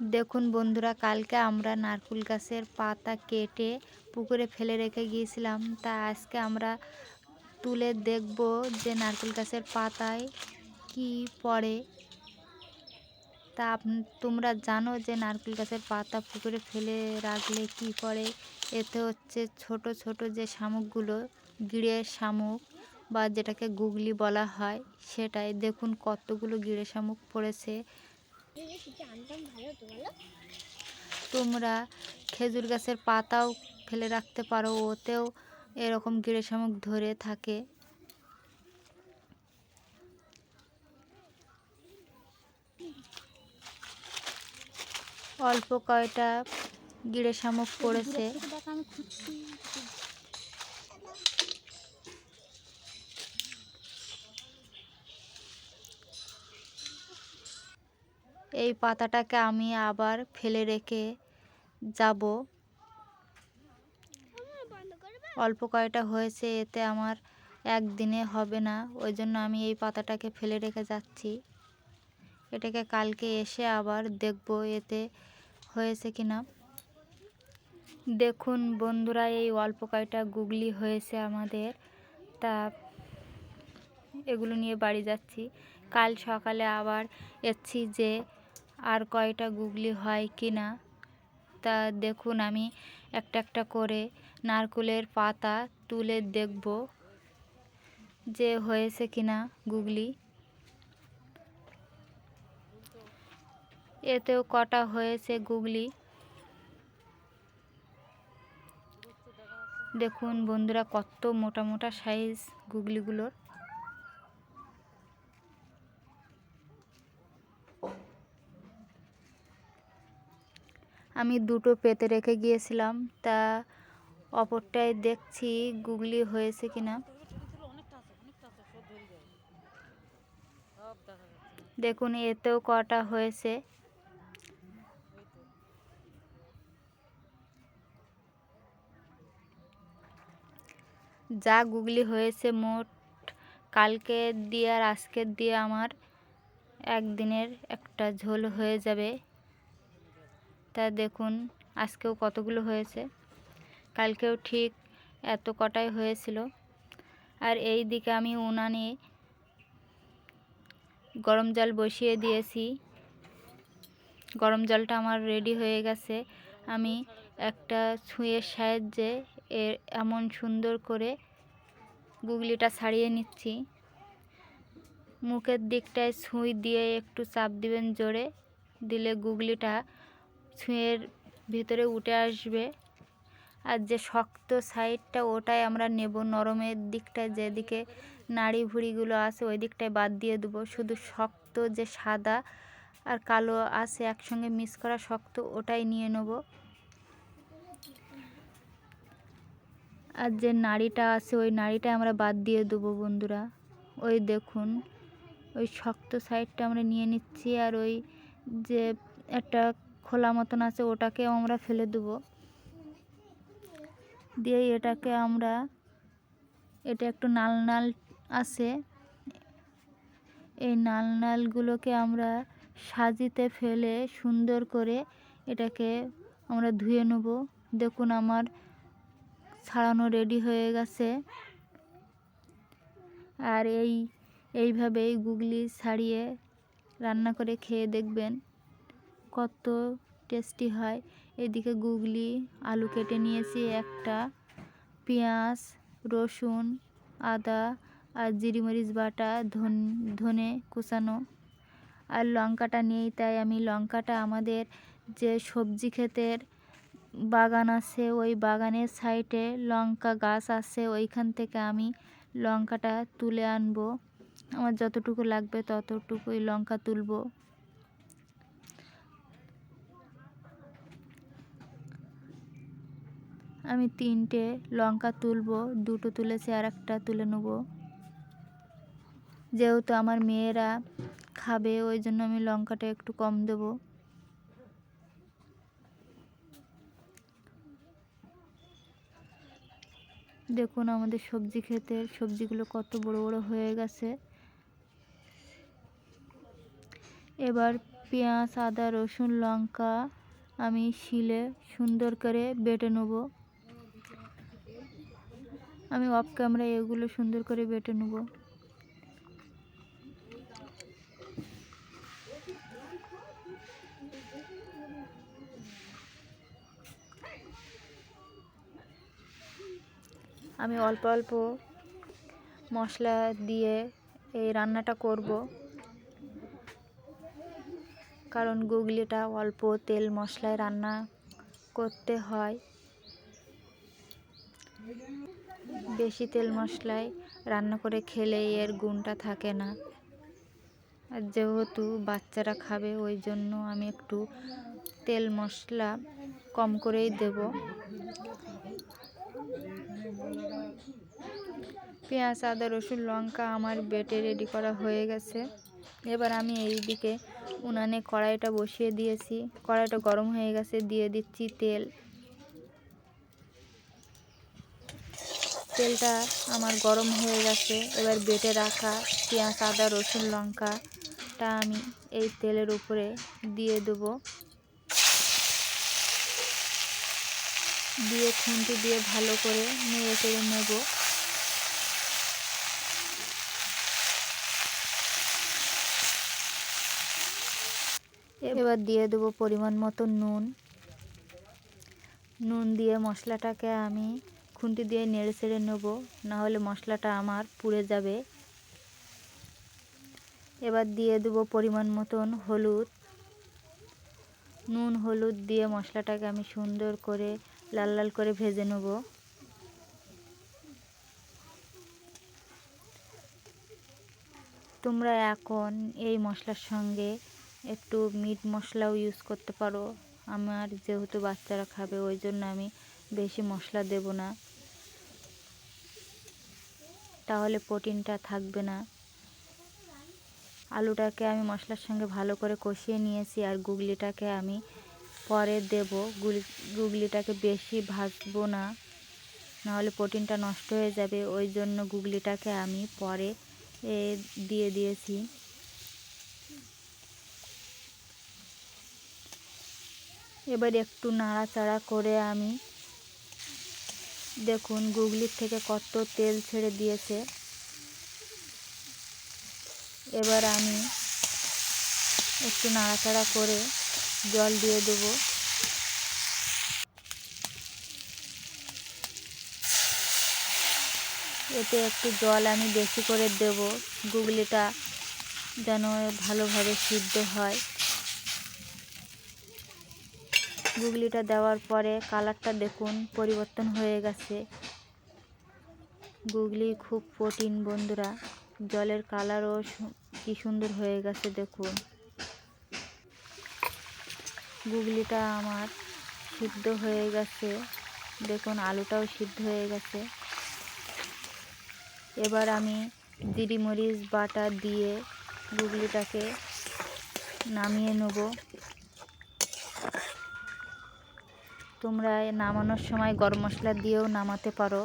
দেখুন বন্ধুরা, কালকে আমরা নারকুল গাছের পাতা কেটে পুকুরে ফেলে রেখে গিয়েছিলাম। তা আজকে আমরা তুলে দেখব যে নারকুল গাছের পাতায় কি পড়ে। তা তোমরা জানো যে নারকেল গাছের পাতা পুকুরে ফেলে রাখলে কি পড়ে। এতে হচ্ছে ছোট ছোট যে শামুকগুলো গিড়ের শামুক বা যেটাকে গুগলি বলা হয়, সেটাই। দেখুন কতগুলো গিড়ে শামুক পড়েছে। তোমরা খেজুর গাছের পাতাও ফেলে রাখতে পারো ওতেও এরকম গিড়ে শামুক ধরে থাকে। অল্প কয়টা গিড়ে শামুক পড়েছে দেখ আমি খুঁজছি এই পাতাটাকে আমি আবার ফেলে রেখে যাব। অল্প কয়টা হয়েছে, এতে আমার একদিনে হবে না, ওই জন্য আমি এই পাতাটাকে ফেলে রেখে যাচ্ছি। এটাকে কালকে এসে আবার দেখব, এতে হয়েছে কি না দেখুন বন্ধুরা, এই অল্প কয়টা গুগলি হয়েছে আমাদের। তা এগুলো নিয়ে বাড়ি যাচ্ছি। কাল সকালে আবার এসছি যে আর কয়টা গুগলি হয় কি না, তা দেখুন আমি একটা একটা করে নারকুলের পাতা তুলে দেখব যে হয়েছে কি না গুগলি। এতেও কটা হয়েছে গুগলি? দেখুন বন্ধুরা কত মোটা মোটা সাইজ গুগলিগুলোর। আমি দুটো পেতে রেখে গিয়েছিলাম। তা অপরটায় দেখছি গুগলি হয়েছে কিনা। দেখুন, এতেও কটা হয়েছে। যা গুগলি হয়েছে মোট, কালকে দিয়ে আর আজকের দিয়ে আমার একদিনের একটা ঝোল হয়ে যাবে। তা দেখুন, আজকেও কতগুলো হয়েছে। কালকেও ঠিক এত কটাই হয়েছিল। আর এই দিকে আমি উনানে গরম জল বসিয়ে দিয়েছি। গরম জলটা আমার রেডি হয়ে গেছে। আমি একটা ছুঁয়ের সাহায্যে এর এমন সুন্দর করে গুগলিটা ছাড়িয়ে নিচ্ছি। মুখের দিকটায় ছুঁই দিয়ে একটু চাপ দিবেন জোরে, দিলে গুগলিটা ছুঁয়ের ভিতরে উঠে আসবে। আর যে শক্ত সাইডটা, ওটাই আমরা নেব। নরমের দিকটায় যেদিকে নাড়ি ভুড়িগুলো আছে, ওই দিকটায় বাদ দিয়ে দেবো। শুধু শক্ত যে সাদা আর কালো আছে, একসঙ্গে মিক্স করা শক্ত, ওটাই নিয়ে নেব। আর যে নাড়িটা আছে, ওই নাড়িটা আমরা বাদ দিয়ে দেবো বন্ধুরা। ওই দেখুন, ওই শক্ত সাইডটা আমরা নিয়ে নিচ্ছি। আর ওই যে একটা খোলা মতন আছে, ওটাকেও আমরা ফেলে দেবো। দিয়ে এটাকে আমরা, এটা একটু নাল নাল আছে, এই নাল নালগুলোকে আমরা সাজিতে ফেলে সুন্দর করে এটাকে আমরা ধুয়ে নেব। দেখুন আমার ছাড়ানো রেডি হয়ে গেছে। আর এই, এইভাবেই গুগলি ছাড়িয়ে রান্না করে খেয়ে দেখবেন। কত টেস্টি হয়। এদিকে গুগলি, আলু কেটে নিয়েছি একটা, পেঁয়াজ, রসুন, আদা আর জিরিমরিচ বাটা ধন, ধনে কুচানো। আর লঙ্কাটা নেই, তাই আমি লঙ্কাটা আমাদের যে সবজি ক্ষেতের বাগান আছে, ওই বাগানের সাইডে লঙ্কা গাছ আছে, ওইখান থেকে আমি লঙ্কাটা তুলে আনব। আমার যতটুকু লাগবে ততটুকুই লঙ্কা তুলবো। আমি তিনটে লঙ্কা তুলবো, দুটো তুলেছি আর একটা তুলে নেব। যেহেতু আমার মেয়েরা খাবে, ওই জন্য আমি লঙ্কাটা একটু কম দেব। দেখুন আমাদের সবজি ক্ষেতের সবজিগুলো কত বড় বড় হয়ে গেছে। এবার পেঁয়াজ, আদা, রসুন, লঙ্কা আমি শিলে সুন্দর করে বেটে নেব। আমি অফ ক্যামেরায় এগুলো সুন্দর করে বেটে নেব। আমি অল্প অল্প মশলা দিয়ে এই রান্নাটা করব। কারণ গুগলিটা অল্প তেল মশলায় রান্না করতে হয়। বেশি তেল মশলায় রান্না করে খেলে এর গুণটা থাকে না। আর যেহেতু বাচ্চারা খাবে, ওই জন্য আমি একটু তেল মশলা কম করেই দেব। পেঁয়াজ, আদা, রসুন, লঙ্কা আমার বেটে রেডি করা হয়ে গেছে। এবার আমি এই দিকে উনানে কড়াইটা বসিয়ে দিয়েছি। কড়াইটা গরম হয়ে গেছে, দিয়ে দিচ্ছি তেল। তেলটা আমার গরম হয়ে গেছে। এবার বেটে রাখা পেঁয়াজ, আদা, রসুন লঙ্কাটা আমি এই তেলের উপরে দিয়ে দেবো। দিয়ে খুন্তি দিয়ে ভালো করে নেড়ে চেড়ে নেব। এবার দিয়ে দেবো পরিমাণ মতো নুন। নুন দিয়ে মশলাটাকে আমি খুন্তি দিয়ে নেড়ে ছেড়ে নেব নাহলে মশলাটা আমার পুড়ে যাবে। এবার দিয়ে দেবো পরিমাণ মতন হলুদ। নুন, হলুদ দিয়ে মশলাটাকে আমি সুন্দর করে লাল লাল করে ভেজে নেব। তোমরা এখন এই মশলার সঙ্গে একটু মিট মশলাও ইউজ করতে পারো। আমার যেহেতু বাচ্চারা খাবে, ওই জন্য আমি বেশি মশলা দেব না। তাহলে প্রোটিনটা থাকবে না। আলুটাকে আমি মশলার সঙ্গে ভালো করে কষিয়ে নিয়েছি আর গুগলিটাকে আমি পরে দেব। গুলি গুগলিটাকে বেশি ভাজবো না, নাহলে প্রোটিনটা নষ্ট হয়ে যাবে। ওই জন্য গুগলিটাকে আমি পরে দিয়ে দিয়েছি। এবার একটু নাড়াচাড়া করে আমি দেখুন, গুগলির থেকে কত তেল ছেড়ে দিয়েছে। এবার আমি একটু নাড়াচাড়া করে জল দিয়ে দেবো। এতে একটু জল আমি বেশি করে দেব। গুগলিটা যেন ভালোভাবে সিদ্ধ হয়। গুগলিটা দেওয়ার পরে কালারটা দেখুন, পরিবর্তন হয়ে গেছে। গুগলি খুব প্রোটিন বন্ধুরা, জলের কালারও কি সুন্দর হয়ে গেছে দেখুন। গুগলিটা আমার সিদ্ধ হয়ে গেছে, দেখুন আলুটাও সিদ্ধ হয়ে গেছে। এবার আমি জিরি মরিচ বাটা দিয়ে গুগলিটাকে নামিয়ে নেব। তোমরা নামানোর সময় গরম মশলা দিয়েও নামাতে পারো।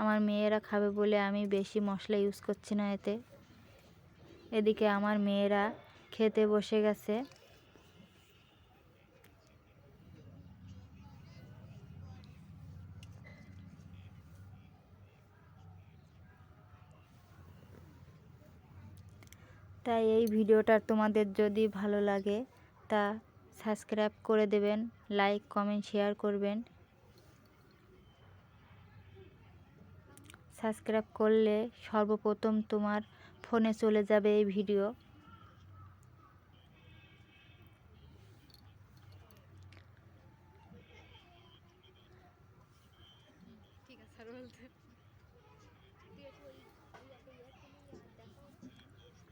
আমার মেয়েরা খাবে বলে আমি বেশি মশলা ইউজ করছি না এতে। এদিকে আমার মেয়েরা খেতে বসে গেছে। তাই এই ভিডিওটা তোমাদের যদি ভালো লাগে তা সাবস্ক্রাইব করে দেবেন লাইক কমেন্ট শেয়ার করবেন। সাবস্ক্রাইব করলে সর্বপ্রথম তোমার ফোনে চলে যাবে এই ভিডিও।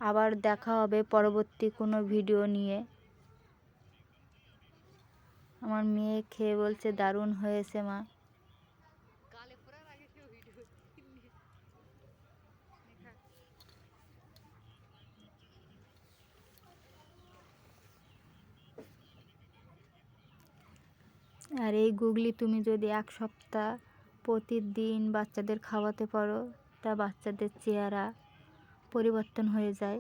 আবার দেখা হবে পরবর্তী কোনো ভিডিও নিয়ে। আমার মেয়ে খেয়ে বলছে, দারুণ হয়েছে মা। আর এই গুগলি, তুমি যদি এক সপ্তাহ প্রতিদিন বাচ্চাদের খাওয়াতে পারো, তা বাচ্চাদের চেহারা পরিবর্তন হয়ে যায়।